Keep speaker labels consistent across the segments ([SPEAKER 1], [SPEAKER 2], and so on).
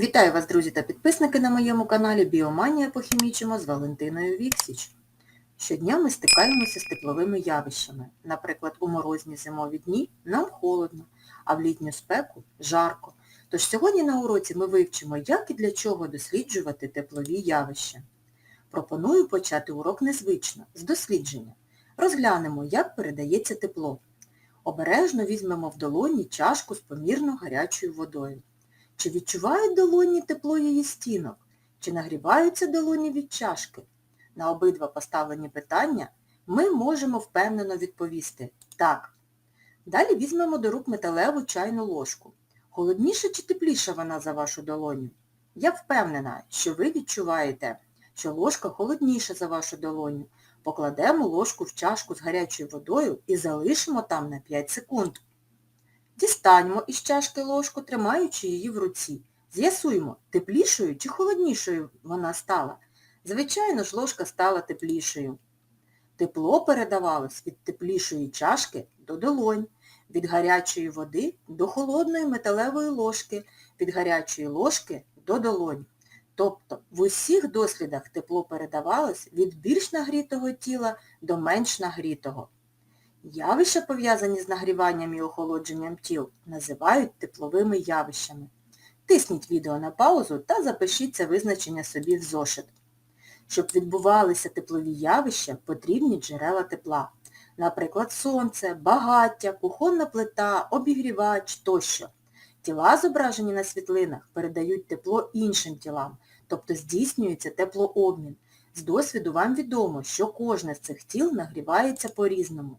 [SPEAKER 1] Вітаю вас, друзі та підписники на моєму каналі Біоманія похімічимо з Валентиною Віксіч. Щодня ми стикаємося з тепловими явищами. Наприклад, у морозні зимові дні нам холодно, а в літню спеку жарко. Тож сьогодні на уроці ми вивчимо, як і для чого досліджувати теплові явища. Пропоную почати урок незвично, з дослідження. Розглянемо, як передається тепло. Обережно візьмемо в долоні чашку з помірно гарячою водою. Чи відчувають долоні тепло її стінок? Чи нагріваються долоні від чашки? На обидва поставлені питання ми можемо впевнено відповісти «так». Далі візьмемо до рук металеву чайну ложку. Холодніша чи тепліша вона за вашу долоню? Я впевнена, що ви відчуваєте, що ложка холодніша за вашу долоню. Покладемо ложку в чашку з гарячою водою і залишимо там на 5 секунд. Дістаньмо із чашки ложку, тримаючи її в руці. З'ясуємо, теплішою чи холоднішою вона стала. Звичайно ж, ложка стала теплішою. Тепло передавалось від теплішої чашки до долонь, від гарячої води до холодної металевої ложки, від гарячої ложки до долонь. Тобто в усіх дослідах тепло передавалось від більш нагрітого тіла до менш нагрітого. Явища, пов'язані з нагріванням і охолодженням тіл, називають тепловими явищами. Тисніть відео на паузу та запишіть це визначення собі в зошит. Щоб відбувалися теплові явища, потрібні джерела тепла. Наприклад, сонце, багаття, кухонна плита, обігрівач тощо. Тіла, зображені на світлинах, передають тепло іншим тілам, тобто здійснюється теплообмін. З досвіду вам відомо, що кожне з цих тіл нагрівається по-різному.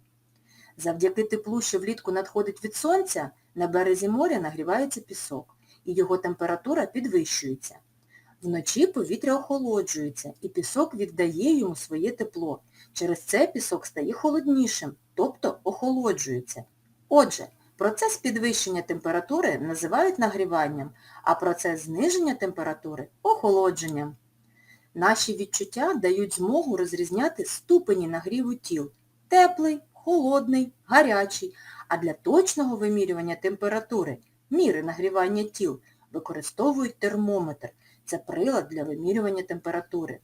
[SPEAKER 1] Завдяки теплу, що влітку надходить від сонця, на березі моря нагрівається пісок, і його температура підвищується. Вночі повітря охолоджується, і пісок віддає йому своє тепло. Через це пісок стає холоднішим, тобто охолоджується. Отже, процес підвищення температури називають нагріванням, а процес зниження температури – охолодженням. Наші відчуття дають змогу розрізняти ступені нагріву тіл – теплий, холодний, гарячий, а для точного вимірювання температури, міри нагрівання тіл, використовують термометр. Це прилад для вимірювання температури.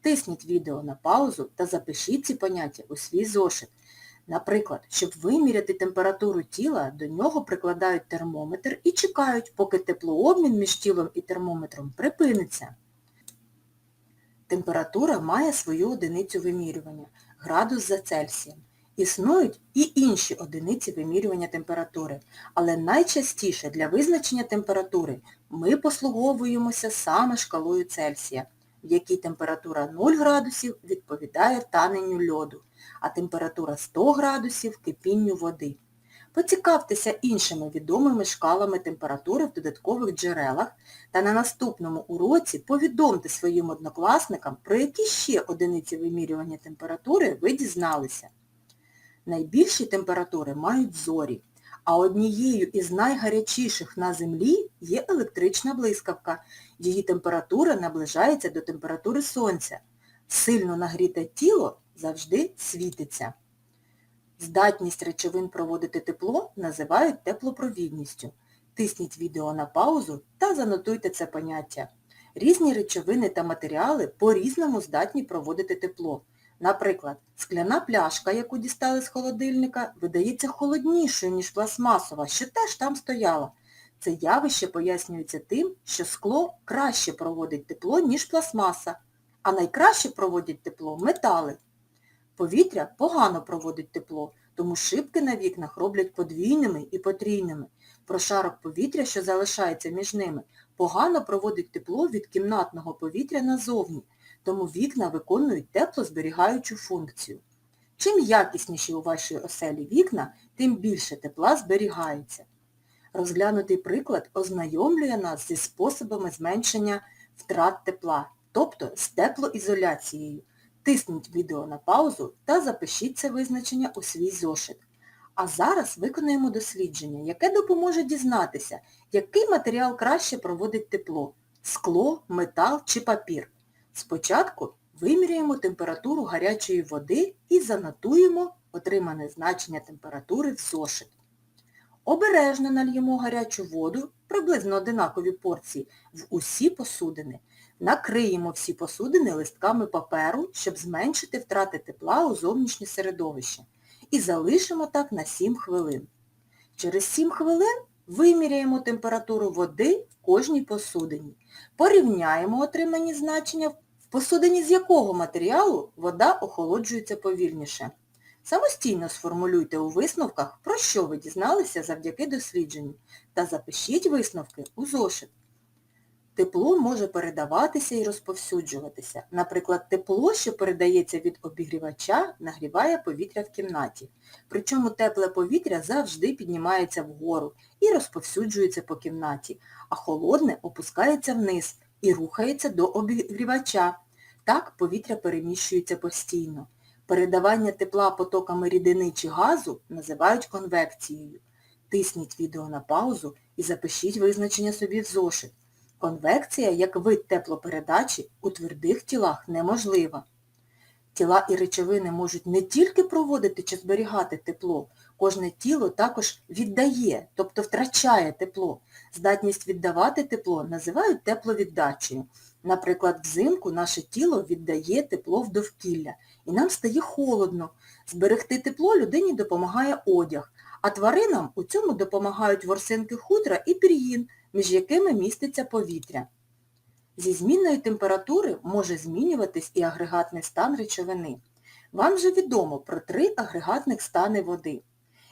[SPEAKER 1] Тисніть відео на паузу та запишіть ці поняття у свій зошит. Наприклад, щоб виміряти температуру тіла, до нього прикладають термометр і чекають, поки теплообмін між тілом і термометром припиниться. Температура має свою одиницю вимірювання – градус за Цельсієм. Існують і інші одиниці вимірювання температури, але найчастіше для визначення температури ми послуговуємося саме шкалою Цельсія, в якій температура 0 градусів відповідає таненню льоду, а температура 100 градусів – кипінню води. Поцікавтеся іншими відомими шкалами температури в додаткових джерелах та на наступному уроці повідомте своїм однокласникам, про які ще одиниці вимірювання температури ви дізналися. Найбільші температури мають зорі, а однією із найгарячіших на Землі є електрична блискавка. Її температура наближається до температури Сонця. Сильно нагріте тіло завжди світиться. Здатність речовин проводити тепло називають теплопровідністю. Тисніть відео на паузу та занотуйте це поняття. Різні речовини та матеріали по-різному здатні проводити тепло. Наприклад, скляна пляшка, яку дістали з холодильника, видається холоднішою, ніж пластмасова, що теж там стояла. Це явище пояснюється тим, що скло краще проводить тепло, ніж пластмаса, а найкраще проводять тепло метали. Повітря погано проводить тепло, тому шибки на вікнах роблять подвійними і потрійними. Прошарок повітря, що залишається між ними, погано проводить тепло від кімнатного повітря назовні, тому вікна виконують теплозберігаючу функцію. Чим якісніші у вашій оселі вікна, тим більше тепла зберігається. Розглянутий приклад ознайомлює нас зі способами зменшення втрат тепла, тобто з теплоізоляцією. Тисніть відео на паузу та запишіть це визначення у свій зошит. А зараз виконаємо дослідження, яке допоможе дізнатися, який матеріал краще проводить тепло – скло, метал чи папір. Спочатку виміряємо температуру гарячої води і занотуємо отримане значення температури в зошит. Обережно нальємо гарячу воду, приблизно одинакові порції, в усі посудини. Накриємо всі посудини листками паперу, щоб зменшити втрати тепла у зовнішнє середовище. І залишимо так на 7 хвилин. Через 7 хвилин виміряємо температуру води в кожній посудині. Порівняємо отримані значення, в посудині з якого матеріалу вода охолоджується повільніше. Самостійно сформулюйте у висновках, про що ви дізналися завдяки дослідженню, та запишіть висновки у зошит. Тепло може передаватися і розповсюджуватися. Наприклад, тепло, що передається від обігрівача, нагріває повітря в кімнаті. Причому тепле повітря завжди піднімається вгору і розповсюджується по кімнаті, а холодне опускається вниз і рухається до обігрівача. Так повітря переміщується постійно. Передавання тепла потоками рідини чи газу називають конвекцією. Тисніть відео на паузу і запишіть визначення собі в зошит. Конвекція, як вид теплопередачі, у твердих тілах неможлива. Тіла і речовини можуть не тільки проводити чи зберігати тепло, кожне тіло також віддає, тобто втрачає тепло. Здатність віддавати тепло називають тепловіддачею. Наприклад, взимку наше тіло віддає тепло в довкілля, і нам стає холодно. Зберегти тепло людині допомагає одяг, а тваринам у цьому допомагають ворсинки хутра і пір'їн, між якими міститься повітря. Зі змінної температури може змінюватись і агрегатний стан речовини. Вам вже відомо про три агрегатних стани води.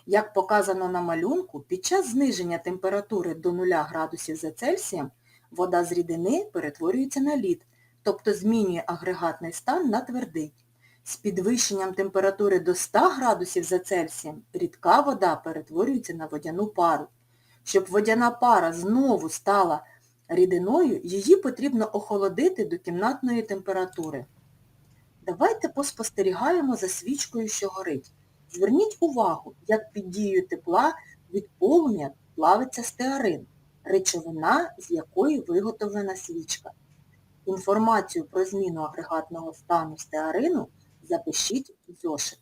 [SPEAKER 1] Як показано на малюнку, під час зниження температури до 0 градусів за Цельсієм вода з рідини перетворюється на лід, тобто змінює агрегатний стан на твердий. З підвищенням температури до 100 градусів за Цельсієм рідка вода перетворюється на водяну пару. Щоб водяна пара знову стала рідиною, її потрібно охолодити до кімнатної температури. Давайте поспостерігаємо за свічкою, що горить. Зверніть увагу, як під дією тепла від полум'я плавиться стеарин, речовина, з якої виготовлена свічка. Інформацію про зміну агрегатного стану стеарину запишіть в зошит.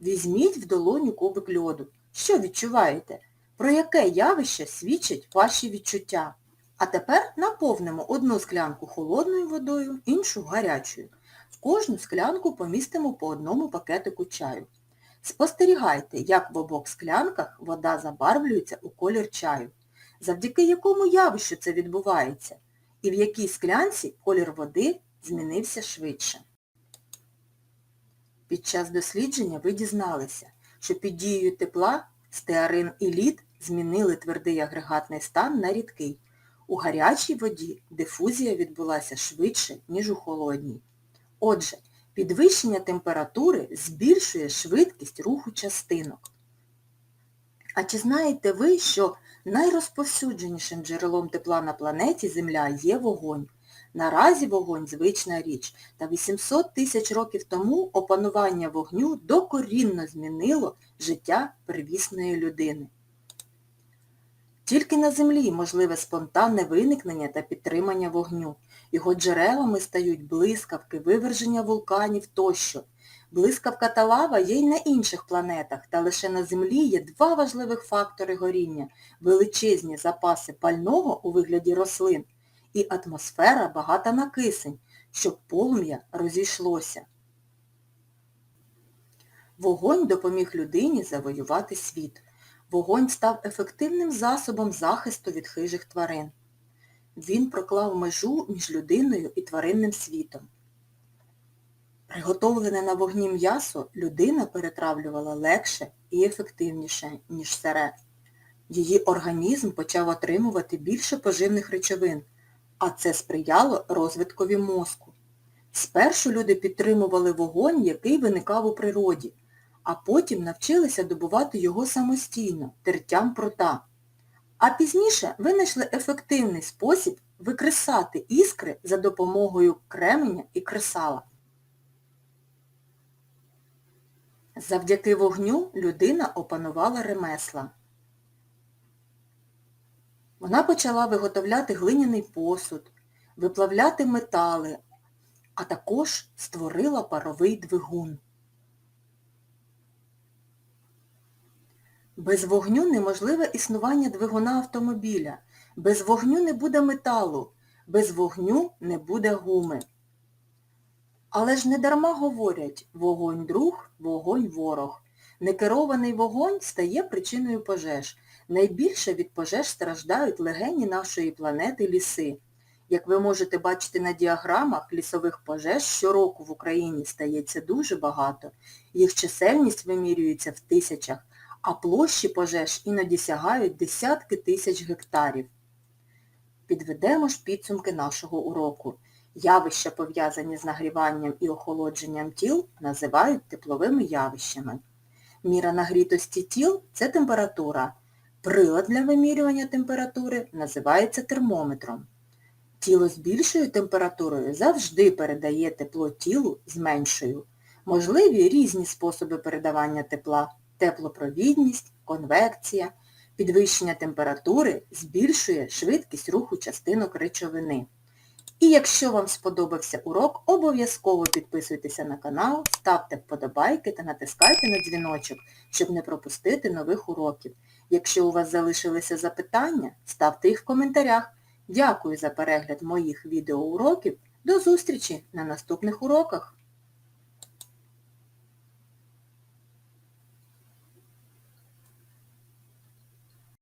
[SPEAKER 1] Візьміть в долоню кубик льоду. Що відчуваєте? Про яке явище свідчать ваші відчуття? А тепер наповнимо одну склянку холодною водою, іншу гарячою. В кожну склянку помістимо по одному пакетику чаю. Спостерігайте, як в обох склянках вода забарвлюється у колір чаю. Завдяки якому явищу це відбувається? І в якій склянці колір води змінився швидше. Під час дослідження ви дізналися, що під дією тепла стеарин і лід змінили твердий агрегатний стан на рідкий. У гарячій воді дифузія відбулася швидше, ніж у холодній. Отже, підвищення температури збільшує швидкість руху частинок. А чи знаєте ви, що найрозповсюдженішим джерелом тепла на планеті Земля є вогонь? Наразі вогонь звична річ, та 800 тисяч років тому опанування вогню докорінно змінило життя первісної людини. Тільки на землі можливе спонтанне виникнення та підтримання вогню. Його джерелами стають блискавки, виверження вулканів тощо. Блискавка та лава є й на інших планетах, та лише на Землі є два важливих фактори горіння – величезні запаси пального у вигляді рослин і атмосфера багата на кисень, щоб полум'я розійшлося. Вогонь допоміг людині завоювати світ. Вогонь став ефективним засобом захисту від хижих тварин. Він проклав межу між людиною і тваринним світом. Приготовлене на вогні м'ясо людина перетравлювала легше і ефективніше, ніж сире. Її організм почав отримувати більше поживних речовин, а це сприяло розвиткові мозку. Спершу люди підтримували вогонь, який виникав у природі, а потім навчилися добувати його самостійно, тертям прота. А пізніше винайшли ефективний спосіб викресати іскри за допомогою кременя і кресала. Завдяки вогню людина опанувала ремесла. Вона почала виготовляти глиняний посуд, виплавляти метали, а також створила паровий двигун. Без вогню неможливе існування двигуна автомобіля. Без вогню не буде металу. Без вогню не буде гуми. Але ж не дарма говорять «вогонь друг, вогонь ворог». Некерований вогонь стає причиною пожеж. Найбільше від пожеж страждають легені нашої планети ліси. Як ви можете бачити на діаграмах, лісових пожеж щороку в Україні стається дуже багато. Їх чисельність вимірюється в тисячах, а площі пожеж іноді сягають десятки тисяч гектарів. Підведемо ж підсумки нашого уроку. Явища, пов'язані з нагріванням і охолодженням тіл, називають тепловими явищами. Міра нагрітості тіл – це температура. Прилад для вимірювання температури називається термометром. Тіло з більшою температурою завжди передає тепло тілу з меншою. Можливі різні способи передавання тепла – теплопровідність, конвекція. Підвищення температури збільшує швидкість руху частинок речовини. І якщо вам сподобався урок, обов'язково підписуйтеся на канал, ставте вподобайки та натискайте на дзвіночок, щоб не пропустити нових уроків. Якщо у вас залишилися запитання, ставте їх в коментарях. Дякую за перегляд моїх відеоуроків. До зустрічі на наступних уроках!